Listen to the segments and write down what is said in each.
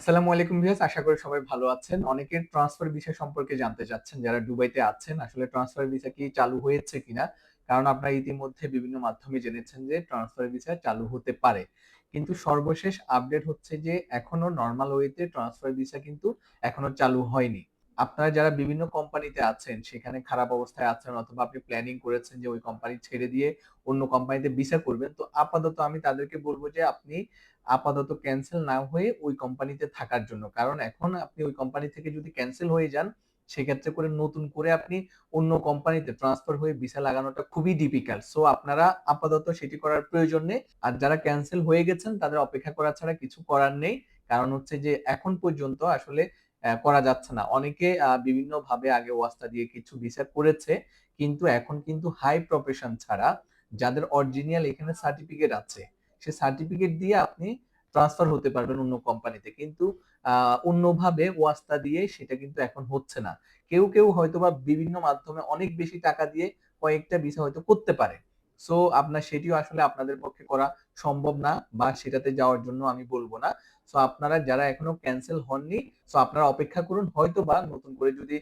আসসালামু আলাইকুম ভিউয়ার্স, আশা করি সবাই ভালো আছেন। অনেকের ট্রান্সফার ভিসা সম্পর্কে জানতে চাচ্ছেন, যারা দুবাইতে আছেন, আসলে ট্রান্সফার ভিসা কি চালু হয়েছে কিনা? কারণ আপনারা ইতিমধ্যে বিভিন্ন মাধ্যমে জেনেছেন যে ট্রান্সফার ভিসা চালু হতে পারে। কিন্তু সর্বশেষ আপডেট হচ্ছে যে এখনও নর্মাল ওয়েতে ট্রান্সফার ভিসা কিন্তু এখনও চালু হয়নি। আপনারা যারা বিভিন্ন কোম্পানিতে আছেন, সেখানে খারাপ অবস্থায় আছেন অথবা আপনি প্ল্যানিং করেছেন যে ওই কোম্পানি ছেড়ে দিয়ে অন্য কোম্পানিতে ভিসা করবেন, তো আপাতত আমি তাদেরকে বলব যে আপনি আপাতত ক্যান্সেল না হয়ে ওই কোম্পানিতে থাকার জন্য। কারণ এখন আপনি ওই কোম্পানি থেকে যদি ক্যান্সেল হয়ে যান, সেক্ষেত্রে করে নতুন করে আপনি অন্য কোম্পানিতে ট্রান্সফার হয়ে ভিসা লাগানোটা খুবই ডিফিকাল্ট সো আপনারা আপাতত সেটি করার প্রয়োজন নেই। আর যারা ক্যান্সেল হয়ে গেছেন, তাদের অপেক্ষা করা ছাড়া কিছু করার নেই। কারণ হচ্ছে যে এখন পর্যন্ত আসলে করা যাচ্ছে না। অনেকে বিভিন্ন ভাবে আগে ওয়াস্তা দিয়ে কিছু ভিসা করেছে, কিন্তু এখন কিন্তু হাই প্রফেশন ছাড়া যাদের অরিজিনাল এখানে সার্টিফিকেট আছে, সে সার্টিফিকেট দিয়ে আপনি ট্রান্সফার হতে পারবেন অন্য কোম্পানিতে কিন্তু অন্যভাবে ওয়াস্তা দিয়ে সেটা কিন্তু এখন হচ্ছে না। কেউ কেউ হয়তো বা বিভিন্ন মাধ্যমে অনেক বেশি টাকা দিয়ে কয়েকটা ভিসা হয়তো করতে পারে। সো আপনার সেটিও আসলে আপনাদের পক্ষে করা সম্ভব না বা সেটাতে যাওয়ার জন্য আমি বলব না। সো আপনারা যারা এখনও ক্যান্সেল হননি সো আপনারা অপেক্ষা করুন হয়তো বা নতুন করে যদি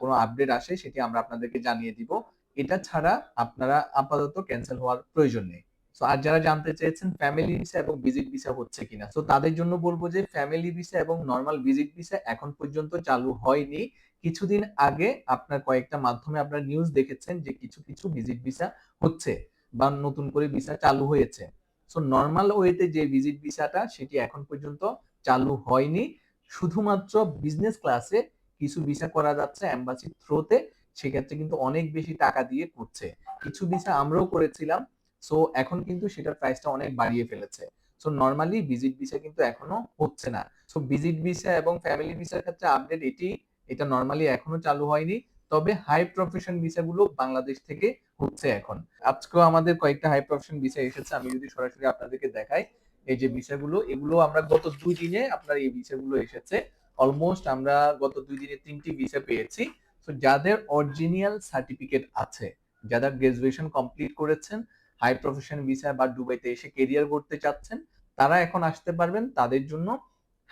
কোনো আপডেট আসে, সেটি আমরা আপনাদেরকে জানিয়ে দিব। এটা ছাড়া আপনারা আপাতত ক্যান্সেল হওয়ার প্রয়োজন নেই। সো আর যারা জানতে চেয়েছেন ফ্যামিলি ভিসা এবং ভিজিট ভিসা হচ্ছে কিনা তো তাদের জন্য বলব যে ফ্যামিলি ভিসা এবং নর্মাল ভিজিট ভিসা এখন পর্যন্ত চালু হয়নি। কিছুদিন আগে আপনার কয়েকটা মাধ্যমে আপনার নিউজ দেখেছেন যে কিছু কিছু ভিজিট ভিসা হচ্ছে বা নতুন করে ভিসা চালু হয়েছে। সো নর্মাল ওয়েতে যে ভিজিট ভিসাটা সেটি এখন পর্যন্ত চালু হয়নি। শুধুমাত্র বিজনেস ক্লাসে কিছু ভিসা করা যাচ্ছে এম্বাসি থ্রোতে সেক্ষেত্রে কিন্তু অনেক বেশি টাকা দিয়ে করছে। কিছু ভিসা আমরাও করেছিলাম সো এখন কিন্তু সেটার প্রাইসটা অনেক বাড়িয়ে ফেলেছে। সো নর্মালি ভিজিট ভিসা কিন্তু এখনও হচ্ছে না। সো ভিজিট ভিসা এবং ফ্যামিলি ভিসার ক্ষেত্রে আপডেট এটি, এটা নর্মালি এখনও চালু হয়নি। তবে হাই প্রফেশন ভিসা গুলো বাংলাদেশ থেকে হচ্ছে এখন। আজকেও আমাদের কয়েকটা হাই প্রফেশন ভিসা এসেছে, আমি যদি সরাসরি আপনাদেরকে দেখাই, এই যে ভিসাগুলো এগুলো আমরা গত দুই দিনে আপনার এই ভিসাগুলো এসেছে। অলমোস্ট আমরা গত দুই দিনে তিনটি ভিসা পেয়েছি। তো যাদের অরিজিনাল সার্টিফিকেট আছে, যারা গ্রাজুয়েশন কমপ্লিট করেছেন হাই প্রফেশন ভিসা বা দুবাইতে এসে কেরিয়ার করতে চাচ্ছেন, তারা এখন আসতে পারবেন। তাদের জন্য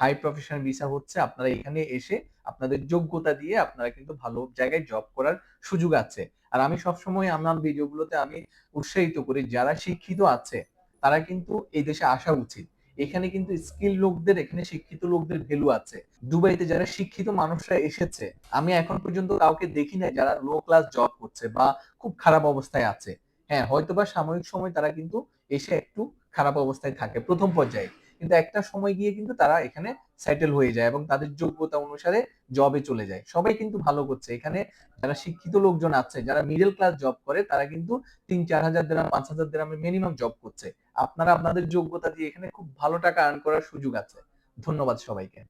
হাই প্রফেশনাল ভিসা হচ্ছে, আপনারা এখানে এসে আপনাদের যোগ্যতা দিয়ে আপনারা কিন্তু ভালো জায়গায় জব করার সুযোগ আছে। আর আমি সবসময় আমার ভিডিওগুলোতে আমি উৎসাহিত করি, যারা শিক্ষিত আছে, তারা কিন্তু এই দেশে আসা উচিত। এখানে কিন্তু স্কিল লোকদের, এখানে শিক্ষিত লোকদের ভ্যালু আছে। দুবাইতে যারা শিক্ষিত মানুষরা এসেছে, আমি এখন পর্যন্ত কাউকে দেখি না যারা লো ক্লাস জব করছে বা খুব খারাপ অবস্থায় আছে। হ্যাঁ হয়তোবা সাময়িক সময় তারা কিন্তু এসে একটু খারাপ অবস্থায় থাকে প্রথম পর্যায়ে। কিন্তু একটা সময় গিয়ে কিন্তু তারা এখানে সেটেল হয়ে যায় এবং তাদের যোগ্যতা অনুসারে জবে চলে যায়। সবাই কিন্তু ভালো করছে। এখানে যারা শিক্ষিত লোকজন আছে, যারা মিডল ক্লাস জব করে, তারা কিন্তু তিন চার হাজার দেরাম পাঁচ হাজার দেরামের মিনিমাম জব করছে। আপনারা আপনাদের যোগ্যতা দিয়ে এখানে খুব ভালো টাকা আর্ন করার সুযোগ আছে। ধন্যবাদ সবাইকে।